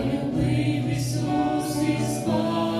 полюбив Ісус і спав.